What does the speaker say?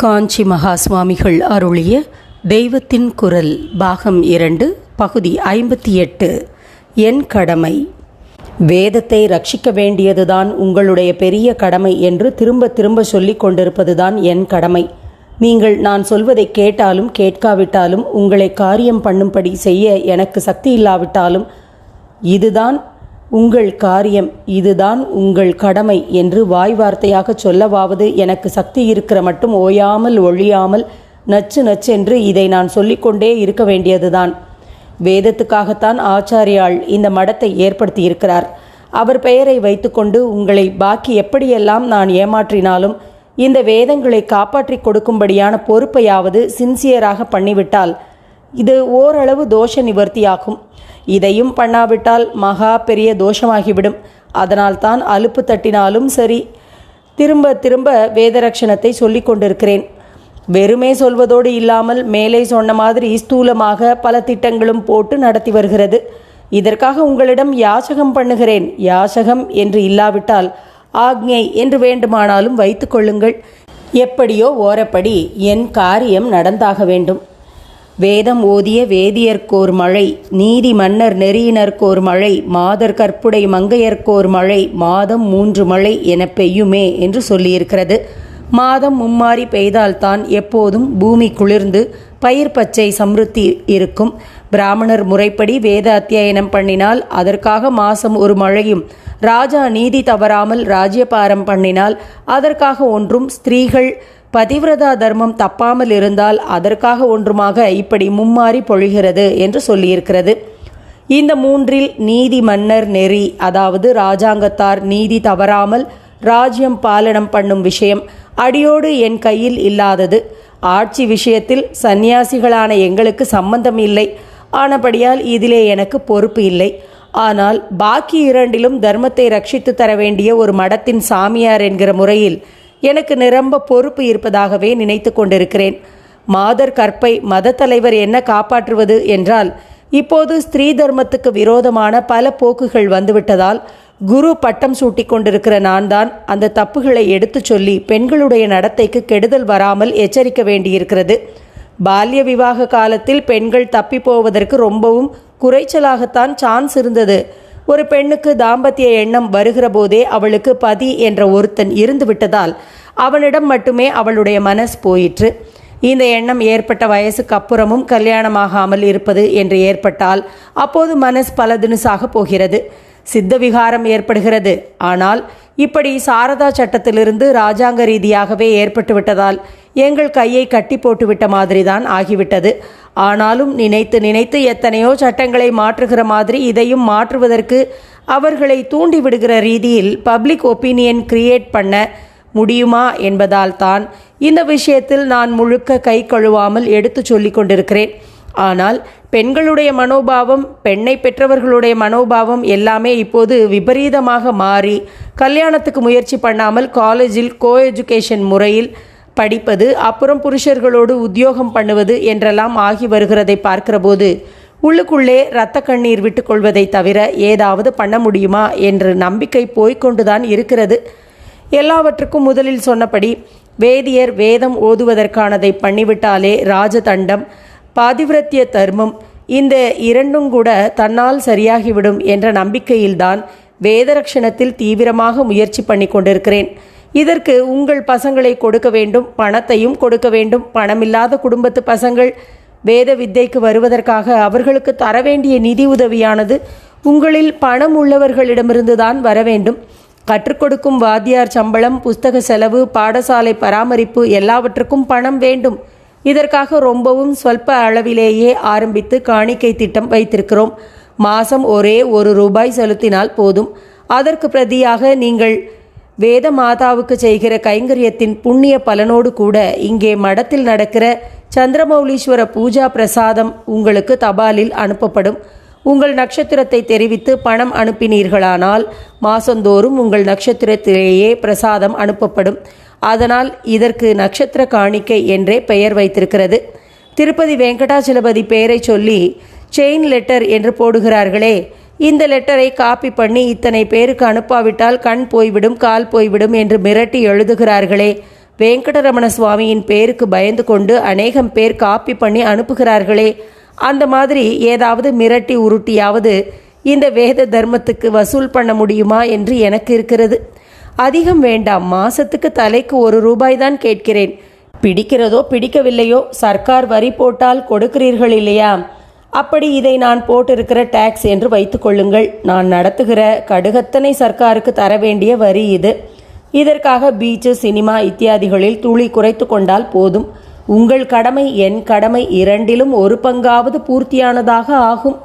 காஞ்சி மகா சுவாமிகள் அருளிய தெய்வத்தின் குரல் பாகம் இரண்டு பகுதி ஐம்பத்தி எட்டு. என் கடமை. வேதத்தை ரட்சிக்க வேண்டியதுதான் உங்களுடைய பெரிய கடமை என்று திரும்ப திரும்ப சொல்லிக் கொண்டிருப்பதுதான் என் கடமை. நீங்கள் நான் சொல்வதை கேட்டாலும் கேட்காவிட்டாலும் உங்களை காரியம் பண்ணும்படி செய்ய எனக்கு சக்தி இல்லாவிட்டாலும் இதுதான் உங்கள் காரியம் இதுதான் உங்கள் கடமை என்று வாய் வார்த்தையாக சொல்லவாவது எனக்கு சக்தி இருக்கிற மட்டும் ஓயாமல் ஒழியாமல் நச்சு நச்சென்று இதை நான் சொல்லிக்கொண்டே இருக்க வேண்டியதுதான். வேதத்துக்காகத்தான் ஆச்சாரியாள் இந்த மடத்தை ஏற்படுத்தி இருக்கிறார் அவர் பெயரை வைத்துக்கொண்டு உங்களை பாக்கி எப்படியெல்லாம் நான் ஏமாற்றினாலும் இந்த வேதங்களை காப்பாற்றி கொடுக்கும்படியான பொறுப்பையாவது சின்சியராக பண்ணிவிட்டால் இது ஓரளவு தோஷ நிவர்த்தியாகும். இதையும் பண்ணாவிட்டால் மகா பெரிய தோஷமாகிவிடும். அதனால்தான் அலுப்பு தட்டினாலும் சரி திரும்ப திரும்ப வேதரக்ஷணத்தை சொல்லி கொண்டிருக்கிறேன். வெறுமே சொல்வதோடு இல்லாமல் மேலே சொன்ன மாதிரி ஸ்தூலமாக பல திட்டங்களும் போட்டு நடத்தி வருகிறது. இதற்காக உங்களிடம் யாசகம் பண்ணுகிறேன். யாசகம் என்று இல்லாவிட்டால் ஆக்ஞை என்று வேண்டுமானாலும் வைத்துக்கொள்ளுங்கள் எப்படியோ ஓரப்படி என் காரியம் நடந்தாக வேண்டும். வேதம் ஓதிய வேதியர்க்கோர் மழை நீதி மன்னர் நெறியினர்க்கோர் மழை மாதர் கற்புடை மங்கையர்க்கோர் மழை மாதம் மூன்று மழை என பெய்யுமே என்று சொல்லியிருக்கிறது. மாதம் மும்மாறி பெய்தால்தான் எப்போதும் பூமி குளிர்ந்து பயிர் பச்சை சம்ருத்தி இருக்கும். பிராமணர் முறைப்படி வேத அத்தியனம் பண்ணினால் அதற்காக மாசம் ஒரு மழையும் ராஜா நீதி தவறாமல் ராஜ்யபாரம் பண்ணினால் அதற்காக ஒன்றும் ஸ்திரீகள் பதிவிரதா தர்மம் தப்பாமல் இருந்தால் அதற்காக ஒன்றுமாக இப்படி மும்மாறி பொழிகிறது என்று சொல்லியிருக்கிறது. இந்த மூன்றில் நீதி மன்னர் நெறி அதாவது ராஜாங்கத்தார் நீதி தவறாமல் ராஜ்யம் பாலனம் பண்ணும் விஷயம் அடியோடு என் கையில் இல்லாதது. ஆட்சி விஷயத்தில் சந்நியாசிகளான எங்களுக்கு சம்பந்தம் இல்லை. ஆனபடியால் இதிலே எனக்கு பொறுப்பு இல்லை. ஆனால் பாக்கி இரண்டிலும் தர்மத்தை ரட்சித்து தர வேண்டிய ஒரு மடத்தின் சாமியார் என்கிற முறையில் எனக்கு நிரம்ப பொறுப்பு இருப்பதாகவே நினைத்து கொண்டிருக்கிறேன். மாதர் கற்பை மத தலைவர் என்ன காப்பாற்றுவது என்றால் இப்போது ஸ்திரீ தர்மத்துக்கு விரோதமான பல போக்குகள் வந்துவிட்டதால் குரு பட்டம் சூட்டி கொண்டிருக்கிற நான் தான் அந்த தப்புகளை எடுத்துச் சொல்லி பெண்களுடைய நடத்தைக்கு கெடுதல் வராமல் எச்சரிக்க வேண்டியிருக்கிறது. பால்ய விவாக காலத்தில் பெண்கள் தப்பி போவதற்கு ரொம்பவும் குறைச்சலாகத்தான் சான்ஸ் இருந்தது. ஒரு பெண்ணுக்கு தாம்பத்திய எண்ணம் வருகிற போதே அவளுக்கு பதி என்ற ஒருத்தன் இருந்து விட்டதால் அவனிடம் மட்டுமே அவளுடைய மனஸ் போயிற்று. இந்த எண்ணம் ஏற்பட்ட வயசுக்கு அப்புறமும் கல்யாணமாகாமல் இருப்பது என்று ஏற்பட்டால் அப்போது மனஸ் பல தினுசாக போகிறது. சித்த விகாரம் ஏற்படுகிறது. ஆனால் இப்படி சாரதா சட்டத்திலிருந்து ராஜாங்க ரீதியாகவே ஏற்பட்டுவிட்டதால் எங்கள் கையை கட்டி போட்டுவிட்ட மாதிரிதான் ஆகிவிட்டது. ஆனாலும் நினைத்து நினைத்து எத்தனையோ சட்டங்களை மாற்றுகிற மாதிரி இதையும் மாற்றுவதற்கு அவர்களை தூண்டிவிடுகிற ரீதியில் பப்ளிக் ஒப்பீனியன் கிரியேட் பண்ண முடியுமா என்பதால் தான் இந்த விஷயத்தில் நான் முழுக்க கை கழுவாமல் எடுத்து சொல்லிக் கொண்டிருக்கிறேன். ஆனால் பெண்களுடைய மனோபாவம் பெண்ணை பெற்றவர்களுடைய மனோபாவம் எல்லாமே இப்போது விபரீதமாக மாறி கல்யாணத்துக்கு முயற்சி பண்ணாமல் காலேஜில் கோ எஜுகேஷன் முறையில் படிப்பது அப்புறம் புருஷர்களோடு உத்தியோகம் பண்ணுவது என்றெல்லாம் ஆகி வருகிறதை பார்க்கிறபோது உள்ளுக்குள்ளே இரத்த கண்ணீர் விட்டுக்கொள்வதை தவிர ஏதாவது பண்ண முடியுமா என்று நம்பிக்கை போய்கொண்டுதான் இருக்கிறது. எல்லாவற்றுக்கும் முதலில் சொன்னபடி வேதியர் வேதம் ஓதுவதற்கானதை பண்ணிவிட்டாலே ராஜதண்டம் பாதிவிரத்திய தர்மம் இந்த இரண்டும் கூட தன்னால் சரியாகிவிடும் என்ற நம்பிக்கையில்தான் வேதரக்ஷணத்தில் தீவிரமாக முயற்சி பண்ணி கொண்டிருக்கிறேன். இதற்கு உங்கள் பசங்களை கொடுக்க வேண்டும் பணத்தையும் கொடுக்க வேண்டும். பணமில்லாத குடும்பத்து பசங்கள் வேத வித்தைக்கு வருவதற்காக அவர்களுக்கு தர வேண்டிய நிதி உதவியானது உங்களில் பணம் உள்ளவர்களிடமிருந்து தான் வர வேண்டும். கற்றுக் கொடுக்கும் வாத்தியார் சம்பளம் புஸ்தக செலவு பாடசாலை பராமரிப்பு எல்லாவற்றுக்கும் பணம் வேண்டும். இதற்காக ரொம்பவும் சொல்ப அளவிலேயே ஆரம்பித்து காணிக்கை திட்டம் வைத்திருக்கிறோம். மாதம் ஒரே ஒரு ரூபாய் செலுத்தினால் போதும். அதற்கு பிரதியாக நீங்கள் வேத மாதாவுக்கு செய்கிற கைங்கரியத்தின் புண்ணிய பலனோடு கூட இங்கே மடத்தில் நடக்கிற சந்திரமௌலீஸ்வர பூஜா பிரசாதம் உங்களுக்கு தபாலில் அனுப்பப்படும். உங்கள் நட்சத்திரத்தை தெரிவித்து பணம் அனுப்பினீர்களானால் மாசந்தோறும் உங்கள் நட்சத்திரத்திலேயே பிரசாதம் அனுப்பப்படும். அதனால் இதற்கு நட்சத்திர காணிக்கை என்றே பெயர் வைத்திருக்கிறது. திருப்பதி வெங்கடாச்சலபதி பெயரை சொல்லி செயின் லெட்டர் என்று போடுகிறார்களே இந்த லெட்டரை காப்பி பண்ணி இத்தனை பேருக்கு அனுப்பாவிட்டால் கண் போய்விடும் கால் போய்விடும் என்று மிரட்டி எழுதுகிறார்களே. வெங்கடரமண சுவாமியின் பேருக்கு பயந்து கொண்டு அநேகம் பேர் காப்பி பண்ணி அனுப்புகிறார்களே. அந்த மாதிரி ஏதாவது மிரட்டி உருட்டியாவது இந்த வேத தர்மத்துக்கு வசூல் பண்ண முடியுமா என்று எனக்கு இருக்கிறது. அதிகம் வேண்டாம். மாசத்துக்கு தலைக்கு ஒரு ரூபாய் தான் கேட்கிறேன். பிடிக்கிறதோ பிடிக்கவில்லையோ சர்க்கார் வரி போட்டால் கொடுக்கிறீர்கள் இல்லையா? அப்படி இதை நான் போட்டிருக்கிற டாக்ஸ் என்று வைத்துக்கொள்ளுங்கள் நான் நடத்துகிற கடுகத்தனை சர்க்காருக்கு தர வேண்டிய வரி இது. இதற்காக பீச்சு சினிமா இத்தியாதிகளில் துளி குறைத்து கொண்டால் போதும். உங்கள் கடமை என் கடமை இரண்டிலும் ஒரு பங்காவது பூர்த்தியானதாக ஆகும்.